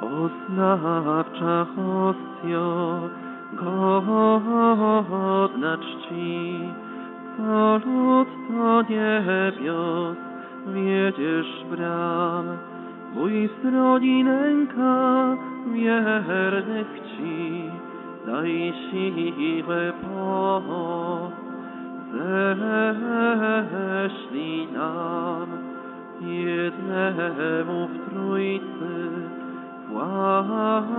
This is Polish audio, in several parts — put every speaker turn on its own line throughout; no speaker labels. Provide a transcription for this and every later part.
Poznawcza hostio, godna czci, co lud to niebios, wiedziesz bram, mój stroni nęka wiernych ci, daj siłę pomoc, ześlij nam. Jednemu w Trójcy, władcy.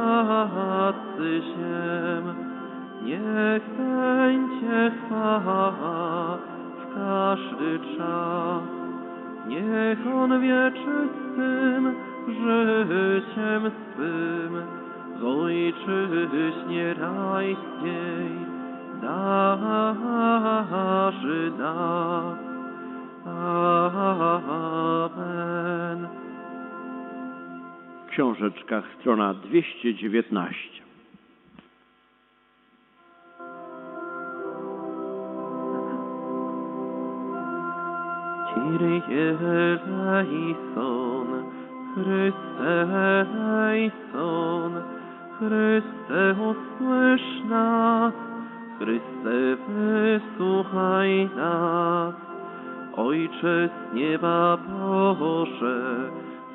Niech będzie chwała w każdy czas. Niech On wieczystym życiem swym w ojczyźnie rajskiej darzy nas. Amen.
Książeczkach strona 219.
Kyrie eleison, Chryste eleison, Chryste usłysz nas, Chryste wysłuchaj nas. Ojcze z nieba Boże,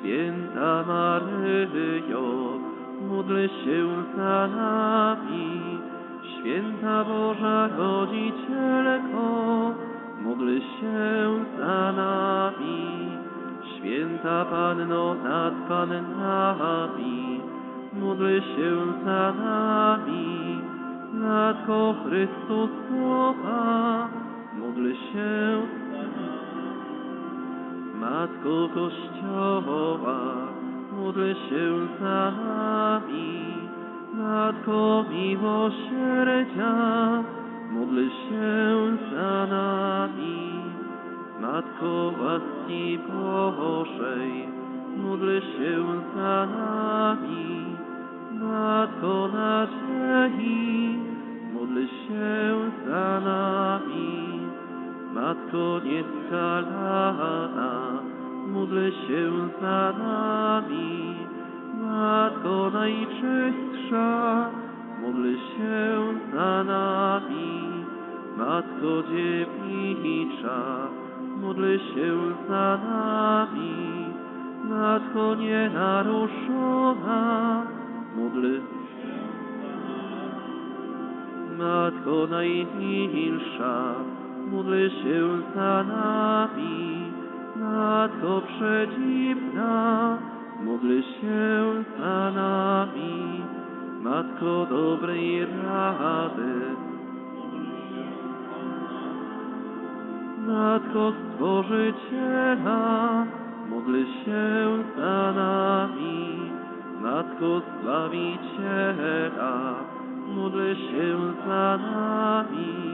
Święta Maryjo, módl się za nami. Święta Boża Rodzicielko, módl się za nami. Święta Panno nad Pannami, módl się za nami. Matko Chrystusowa, módl się Matko Kościoła, módl się za nami. Matko miłosierdzia, módl się za nami. Matko łaski Bożej, módl się za nami. Matko nadziei, módl się za nami. Matko nieskalana, módl się za nami. Matko najczystsza, módl się za nami. Matko dziewicza, módl się za nami. Matko nienaruszona, módl Matko najmilsza, módl się za nami. Matko przedziwna, módl się za nami. Matko dobrej rady, Matko Stworzyciela, módl się za nami. Matko Zbawiciela, módl się za nami.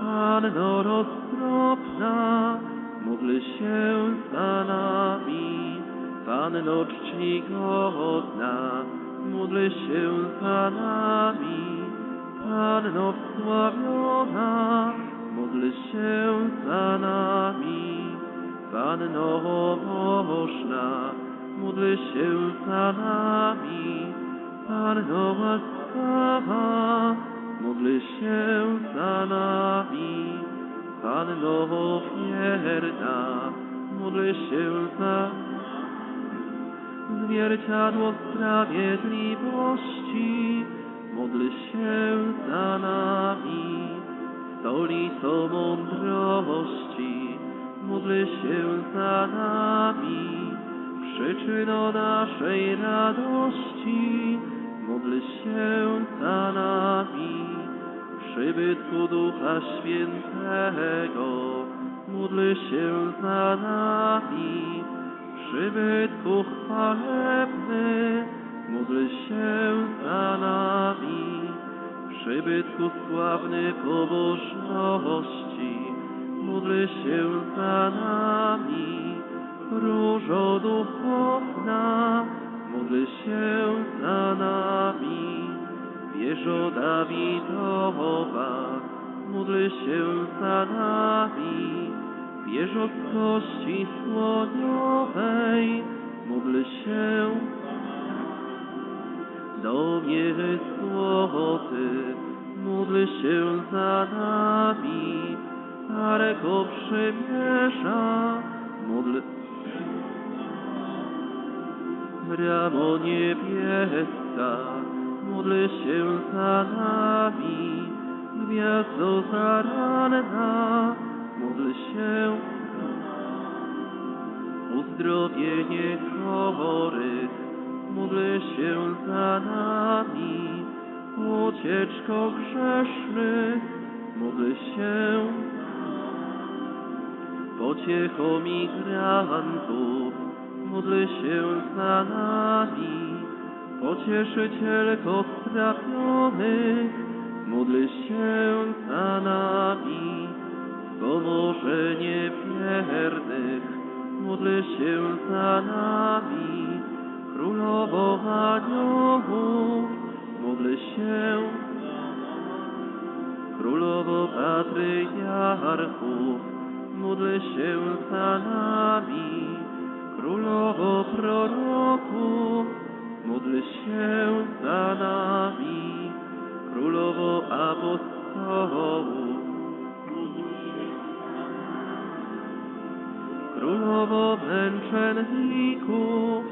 Panno roztropna, módl się za nami. Panno czcigodna, módl się za nami. Panno wsławiona, módl się za nami. Panno bożna, módl się za nami. Panno łaskawa, módl się za nami. Panno wierna, módl się za Zwierciadło sprawiedliwości, módl się za nami. Stolicą mądrości, módl się za nami. Przyczyno naszej radości, módl się za nami. Przybytku Ducha Świętego, módl się za nami. Przybytku chwalebny, módl się za nami. Przybytku sławny pobożności, módl się za nami. Różo duchowna, módl się za nami. Wieżo Dawidowa, módl się za nami. Wieżo kości słoniowej, módl się do mnie złoty, módl się za nami. Starego przymierza, módl Bramo niebieska, módl się za nami. Gwiazdo zaranna, módl się uzdrowienie chorych, módl się za nami. Ucieczko grzesznych, módl się pociechą migrantów, módl się za nami. Pocieszycielko strapionych, módl się za nami. Pomożenie wiernych, módl się za nami. Królowo aniołów, módl się. Królowo patriarchów, módl się za nami. Królowo proroków, módl się za nami. Królowo apostołów, Królowo męczenników,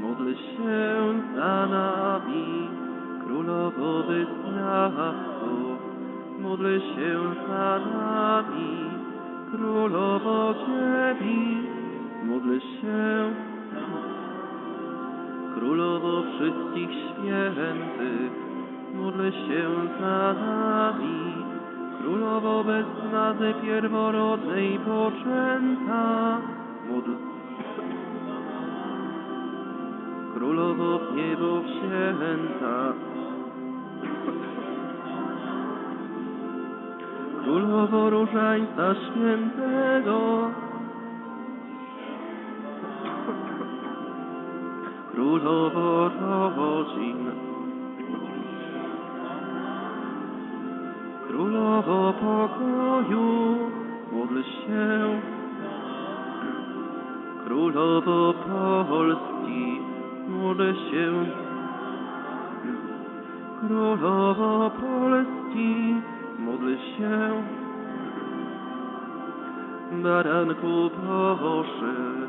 módl się za nami. Królowo wyznawców, módl się za nami. Królowo dziewic, módl się. Królowo wszystkich świętych, módl się za nami. Królowo bez nazy pierworodnej poczęta, módl Królowo w niebo wzięta, Królowo Różańca Świętego, Królowo rodzin, Królowo pokoju, módl się. Królowo Polski, módl się. Królowo Polski, módl się. Baranku Boży,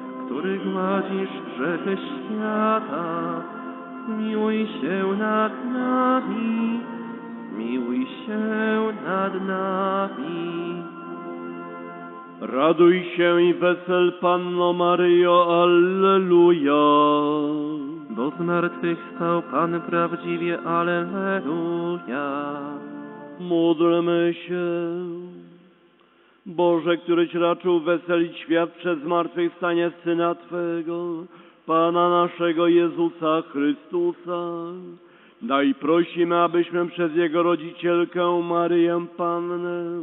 który gładzisz grzechy świata, zmiłuj się nad nami, zmiłuj się nad nami.
Raduj się i wesel Panno Maryjo, Alleluja.
Bo zmartwychwstał Pan prawdziwie, Alleluja.
Módlmy się. Boże, któryś raczył weselić świat przez zmartwychwstanie Syna Twego, Pana naszego Jezusa Chrystusa. Daj prosimy, abyśmy przez Jego rodzicielkę Maryję Pannę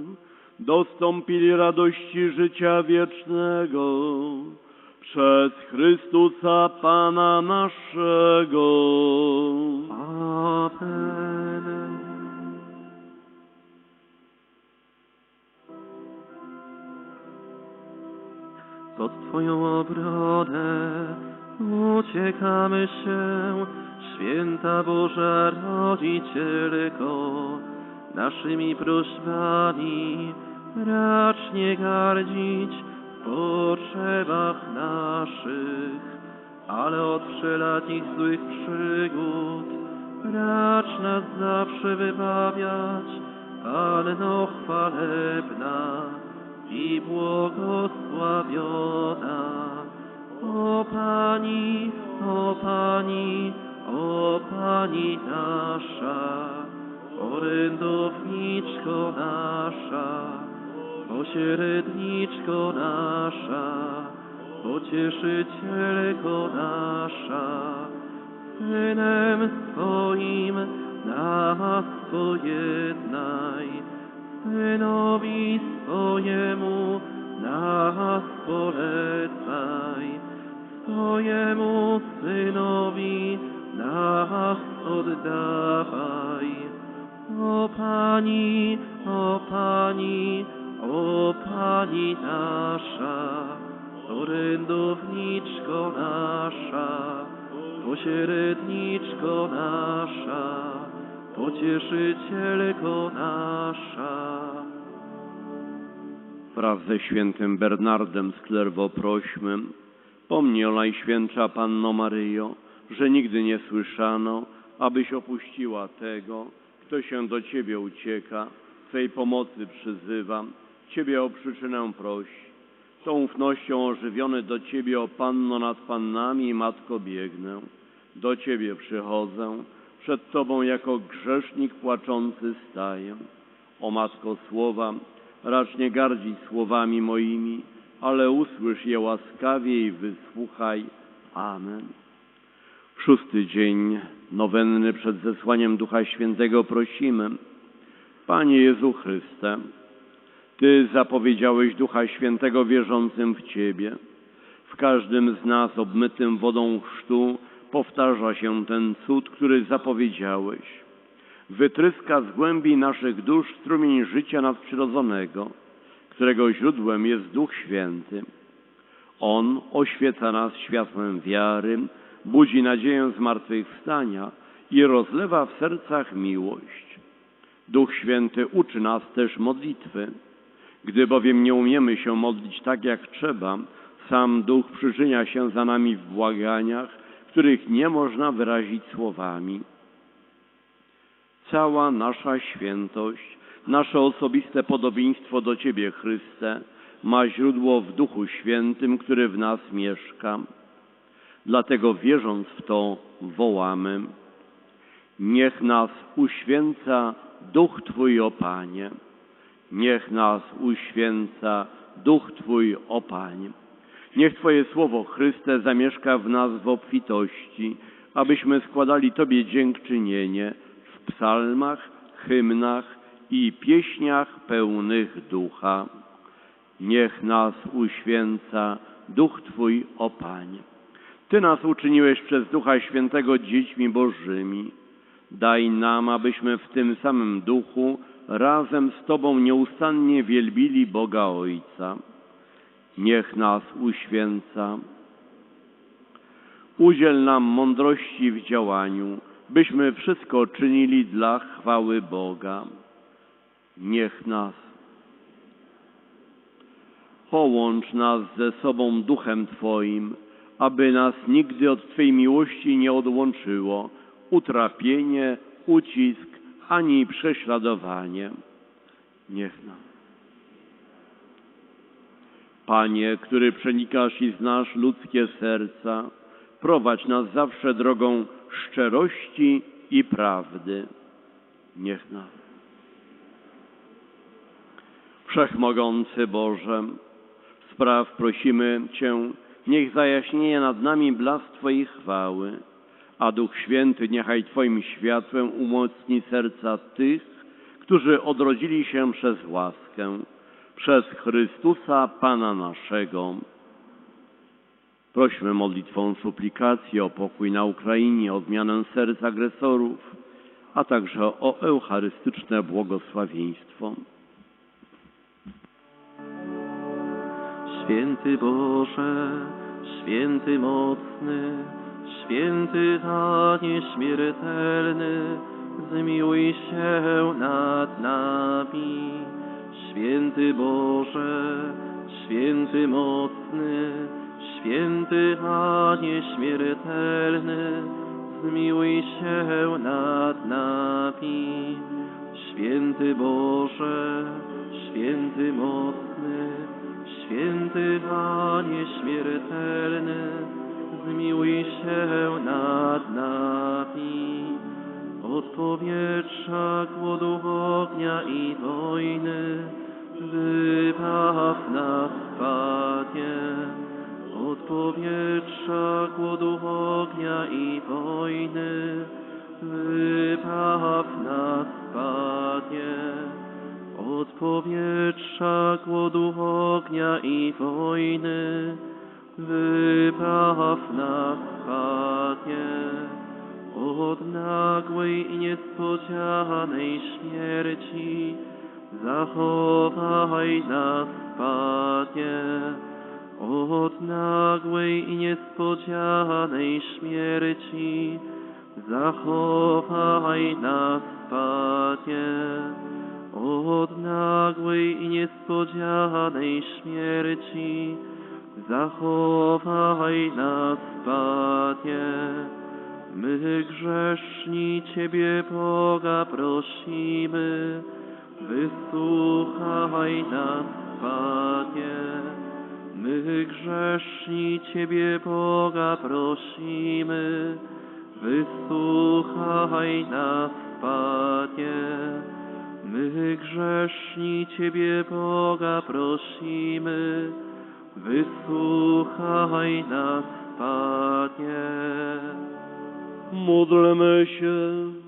dostąpili radości życia wiecznego przez Chrystusa Pana naszego.
Amen. Pod Twoją obronę uciekamy się, święta Boża Rodzicielko, naszymi prośbami racz nie gardzić w potrzebach naszych, ale od wszelakich złych przygód racz nas zawsze wybawiać, Panno chwalebna i błogosławiona. O Pani, o Pani, o Pani nasza, orędowniczko nasza, pośredniczko nasza, pocieszycielko nasza, Synem swoim nas pojednaj, Synowi swojemu nas polecaj, swojemu Synowi nas oddawaj. O Pani, o Pani, o Pani nasza, orędowniczko nasza, pośredniczko nasza, pocieszycielko nasza.
Wraz ze świętym Bernardem z Klerwo prośmy, pomnij o Najświętsza Panno Maryjo, że nigdy nie słyszano, abyś opuściła tego, kto się do Ciebie ucieka, Twej pomocy przyzywa, Ciebie o przyczynę prosi. Tą ufnością ożywiony do Ciebie, o Panno nad Pannami i Matko biegnę. Do Ciebie przychodzę, przed Tobą jako grzesznik płaczący staję. O Matko Słowa, racz nie gardzić słowami moimi, ale usłysz je łaskawie i wysłuchaj. Amen. Szósty dzień nowenny przed zesłaniem Ducha Świętego prosimy. Panie Jezu Chryste, Ty zapowiedziałeś Ducha Świętego wierzącym w Ciebie. W każdym z nas obmytym wodą chrztu powtarza się ten cud, który zapowiedziałeś. Wytryska z głębi naszych dusz strumień życia nadprzyrodzonego, którego źródłem jest Duch Święty. On oświeca nas światłem wiary, budzi nadzieję zmartwychwstania i rozlewa w sercach miłość. Duch Święty uczy nas też modlitwy. Gdy bowiem nie umiemy się modlić tak jak trzeba, sam Duch przyczynia się za nami w błaganiach, których nie można wyrazić słowami. Cała nasza świętość, nasze osobiste podobieństwo do Ciebie, Chryste, ma źródło w Duchu Świętym, który w nas mieszka. Dlatego wierząc w to, wołamy. Niech nas uświęca Duch Twój, o Panie. Niech nas uświęca Duch Twój, o Panie. Niech Twoje Słowo, Chryste, zamieszka w nas w obfitości, abyśmy składali Tobie dziękczynienie w psalmach, hymnach i pieśniach pełnych ducha. Niech nas uświęca Duch Twój, o Panie. Ty nas uczyniłeś przez Ducha Świętego dziećmi Bożymi. Daj nam, abyśmy w tym samym duchu razem z Tobą nieustannie wielbili Boga Ojca. Niech nas uświęca. Udziel nam mądrości w działaniu, byśmy wszystko czynili dla chwały Boga. Niech nas. Połącz nas ze sobą duchem Twoim, aby nas nigdy od Twej miłości nie odłączyło utrapienie, ucisk ani prześladowanie. Niech nam. Panie, który przenikasz i znasz ludzkie serca, prowadź nas zawsze drogą szczerości i prawdy. Niech nas. Wszechmogący Boże, spraw prosimy Cię, niech zajaśnieje nad nami blask Twojej chwały, a Duch Święty niechaj Twoim światłem umocni serca tych, którzy odrodzili się przez łaskę, przez Chrystusa Pana naszego. Prośmy modlitwą suplikacji o pokój na Ukrainie, o odmianę serc agresorów, a także o eucharystyczne błogosławieństwo.
Święty Boże, święty mocny, święty a nieśmiertelny, zmiłuj się nad nami. Święty Boże, święty mocny, święty a nieśmiertelny, zmiłuj się nad nami. Święty Boże, święty mocny, święty a nieśmiertelny, zmiłuj się nad nami. Od powietrza, głodu, ognia i wojny, wybaw nas, Panie. Od powietrza, głodu, ognia i wojny, wybaw nas, Panie. Od powietrza, głodu, ognia i wojny, wybaw nas, Panie. Od nagłej i niespodzianej śmierci, zachowaj nas, Panie. Od nagłej i niespodzianej śmierci, zachowaj nas, Panie. Od nagłej i niespodzianej śmierci, zachowaj nas, Panie. My grzeszni Ciebie, Boga, prosimy, wysłuchaj nas, Panie. My grzeszni Ciebie, Boga, prosimy, wysłuchaj nas, Panie. My grzeszni Ciebie, Boga, prosimy, wysłuchaj nas, Panie.
Módlmy się.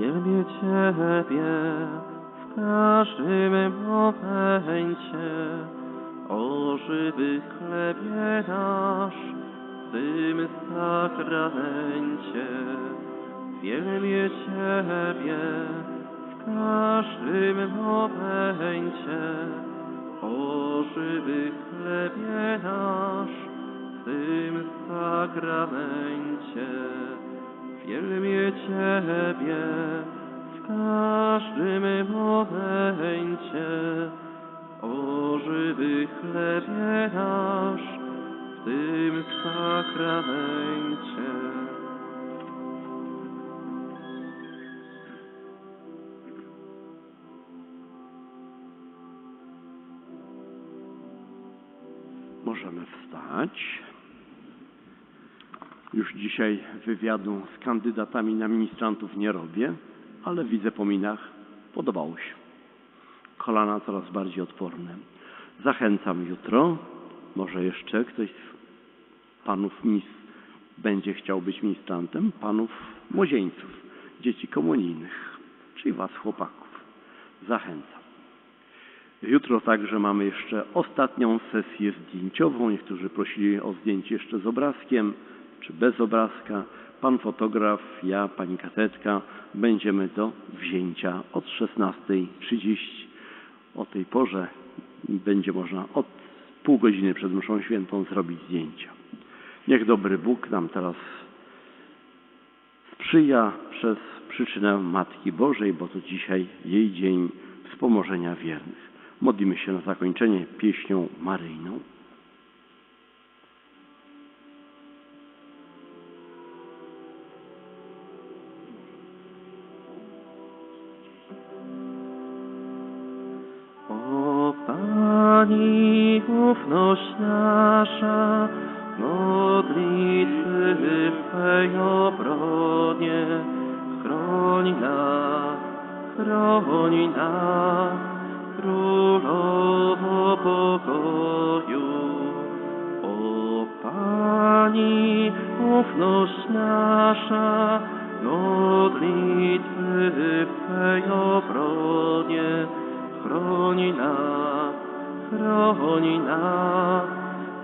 Wielbię Ciebie w każdym momencie, o żywy chlebie nasz, w tym sakramencie. Wielbię Ciebie w każdym momencie, o żywy chlebie nasz, w tym sakramencie. Wielbię Ciebie w każdym momencie, o żywy chlebie nasz, w tym sakramencie.
Możemy wstać. Już dzisiaj wywiadu z kandydatami na ministrantów nie robię, ale widzę po minach, podobało się. Kolana coraz bardziej odporne. Zachęcam jutro. Może jeszcze ktoś z panów mis będzie chciał być ministrantem, panów młodzieńców, dzieci komunijnych, czyli was chłopaków. Zachęcam. Jutro także mamy jeszcze ostatnią sesję zdjęciową. Niektórzy prosili o zdjęcie jeszcze z obrazkiem czy bez obrazka. Pan fotograf, ja, pani katetka będziemy do wzięcia od 16.30. O tej porze będzie można od pół godziny przed mszą świętą zrobić zdjęcia. Niech dobry Bóg nam teraz sprzyja przez przyczynę Matki Bożej, bo to dzisiaj jej dzień wspomożenia wiernych. Modlimy się na zakończenie pieśnią maryjną.
Nasza, modlitwy w Twej obronie, chroń nas, chroń nas, Królowo pokoju. O Pani, ufność nasza, modlitwy w Twej obronie, chroń nas, chroń nas,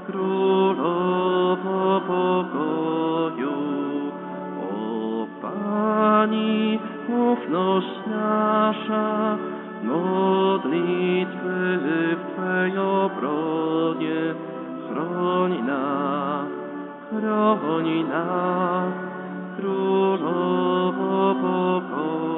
Królowo pokoju. O Pani, ufność nasza, modlitwy w Twej obronie, chroń nas, chroń nas, Królowo pokoju.